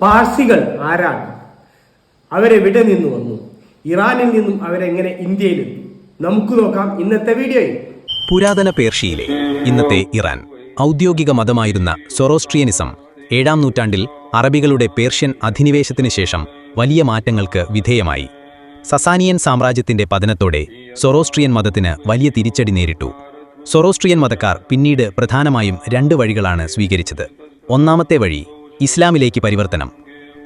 പാഴ്സികൾ ആരാണ്? അവരെവിടെ നിന്ന് വന്നു? ഇറാനിൽ നിന്നും അവരെങ്ങനെ ഇന്ത്യയിലെത്തി നമുക്ക് നോക്കാം ഇന്നത്തെ വീഡിയോയിൽ. പുരാതന പേർഷ്യയിലെ ഇന്നത്തെ ഇറാൻ ഔദ്യോഗിക മതമായിരുന്ന സൊറോസ്ട്രിയനിസം ഏഴാം നൂറ്റാണ്ടിൽ അറബികളുടെ പേർഷ്യൻ അധിനിവേശത്തിന് ശേഷം വലിയ മാറ്റങ്ങൾക്ക് വിധേയമായി. സസാനിയൻ സാമ്രാജ്യത്തിന്റെ പതനത്തോടെ സൊറോസ്ട്രിയൻ മതത്തിന് വലിയ തിരിച്ചടി നേരിട്ടു. സൊറോസ്ട്രിയൻ മതക്കാർ പിന്നീട് പ്രധാനമായും രണ്ട് വഴികളാണ് സ്വീകരിച്ചത്. ഒന്നാമത്തെ വഴി ഇസ്ലാമിലേക്ക് പരിവർത്തനം.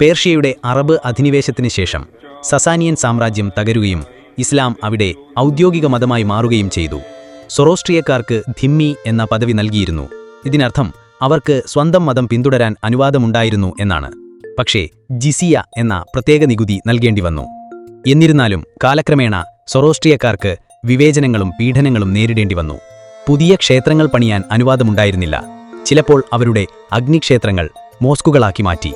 പേർഷ്യയുടെ അറബ് അധിനിവേശത്തിന് ശേഷം സസാനിയൻ സാമ്രാജ്യം തകരുകയും ഇസ്ലാം അവിടെ ഔദ്യോഗിക മതമായി മാറുകയും ചെയ്തു. സൊറോസ്ട്രിയക്കാർക്ക് ധിമ്മി എന്ന പദവി നൽകിയിരുന്നു. ഇതിനർത്ഥം അവർക്ക് സ്വന്തം മതം പിന്തുടരാൻ അനുവാദമുണ്ടായിരുന്നു എന്നാണ്. പക്ഷേ ജിസിയ എന്ന പ്രത്യേക നികുതി നൽകേണ്ടി വന്നു. എന്നിരുന്നാലും കാലക്രമേണ സൊറോസ്ട്രിയക്കാർക്ക് വിവേചനങ്ങളും പീഡനങ്ങളും നേരിടേണ്ടി വന്നു. പുതിയ ക്ഷേത്രങ്ങൾ പണിയാൻ അനുവാദമുണ്ടായിരുന്നില്ല. ചിലപ്പോൾ അവരുടെ അഗ്നിക്ഷേത്രങ്ങൾ മോസ്കുകളാക്കി മാറ്റി.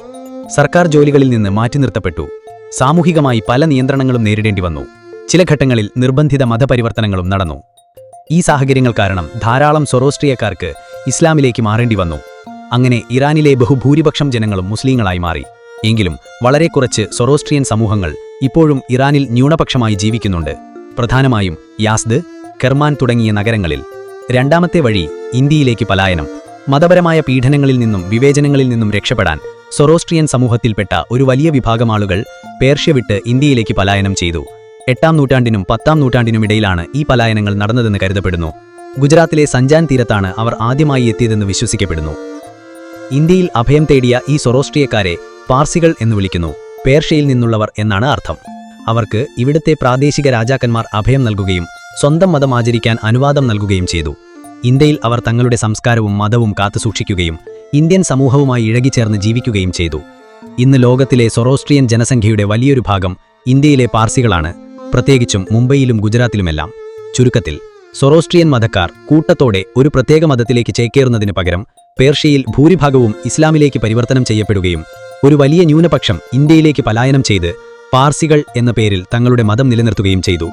സർക്കാർ ജോലികളിൽ നിന്ന് മാറ്റി നിർത്തപ്പെട്ടു. സാമൂഹികമായി പല നിയന്ത്രണങ്ങളും നേരിടേണ്ടി വന്നു. ചില ഘട്ടങ്ങളിൽ നിർബന്ധിത മതപരിവർത്തനങ്ങളും നടന്നു. ഈ സാഹചര്യങ്ങൾ കാരണം ധാരാളം സൊറോസ്ട്രിയക്കാർക്ക് ഇസ്ലാമിലേക്ക് മാറേണ്ടി വന്നു. അങ്ങനെ ഇറാനിലെ ബഹുഭൂരിപക്ഷം ജനങ്ങളും മുസ്ലിങ്ങളായി മാറി. എങ്കിലും വളരെ കുറച്ച് സൊറോസ്ട്രിയൻ സമൂഹങ്ങൾ ഇപ്പോഴും ഇറാനിൽ ന്യൂനപക്ഷമായി ജീവിക്കുന്നുണ്ട്. പ്രധാനമായും യാസ്ദ് കെർമാൻ തുടങ്ങിയ നഗരങ്ങളിൽ. രണ്ടാമത്തെ വഴി ഇന്ത്യയിലേക്ക് പലായനം. മതപരമായ പീഡനങ്ങളിൽ നിന്നും വിവേചനങ്ങളിൽ നിന്നും രക്ഷപ്പെടാൻ സൊറോസ്ട്രിയൻ സമൂഹത്തിൽപ്പെട്ട ഒരു വലിയ വിഭാഗം ആളുകൾ പേർഷ്യ വിട്ട് ഇന്ത്യയിലേക്ക് പലായനം ചെയ്തു. എട്ടാം നൂറ്റാണ്ടിനും പത്താം നൂറ്റാണ്ടിനുമിടയിലാണ് ഈ പലായനങ്ങൾ നടന്നതെന്ന് കരുതപ്പെടുന്നു. ഗുജറാത്തിലെ സഞ്ചാൻ തീരത്താണ് അവർ ആദ്യമായി എത്തിയതെന്ന് വിശ്വസിക്കപ്പെടുന്നു. ഇന്ത്യയിൽ അഭയം തേടിയ ഈ സൊറോസ്ട്രിയക്കാരെ പാർസികൾ എന്ന് വിളിക്കുന്നു. പേർഷ്യയിൽ നിന്നുള്ളവർ എന്നാണ് അർത്ഥം. അവർക്ക് ഇവിടുത്തെ പ്രാദേശിക രാജാക്കന്മാർ അഭയം നൽകുകയും സ്വന്തം മതം ആചരിക്കാൻ അനുവാദം നൽകുകയും ചെയ്തു. ഇന്ത്യയിൽ അവർ തങ്ങളുടെ സംസ്കാരവും മതവും കാത്തുസൂക്ഷിക്കുകയും ഇന്ത്യൻ സമൂഹവുമായി ഇഴകിച്ചേർന്ന് ജീവിക്കുകയും ചെയ്തു. ഇന്ന് ലോകത്തിലെ സൊറോസ്ട്രിയൻ ജനസംഖ്യയുടെ വലിയൊരു ഭാഗം ഇന്ത്യയിലെ പാർസികളാണ്. പ്രത്യേകിച്ചും മുംബൈയിലും ഗുജറാത്തിലുമെല്ലാം. ചുരുക്കത്തിൽ സൊറോസ്ട്രിയൻ മതക്കാർ കൂട്ടത്തോടെ ഒരു പ്രത്യേക മതത്തിലേക്ക് ചേക്കേറുന്നതിന് പകരം പേർഷ്യയിൽ ഭൂരിഭാഗവും ഇസ്ലാമിലേക്ക് പരിവർത്തനം ചെയ്യപ്പെടുകയും ഒരു വലിയ ന്യൂനപക്ഷം ഇന്ത്യയിലേക്ക് പലായനം ചെയ്ത് പാർസികൾ എന്ന പേരിൽ തങ്ങളുടെ മതം നിലനിർത്തുകയും ചെയ്തു.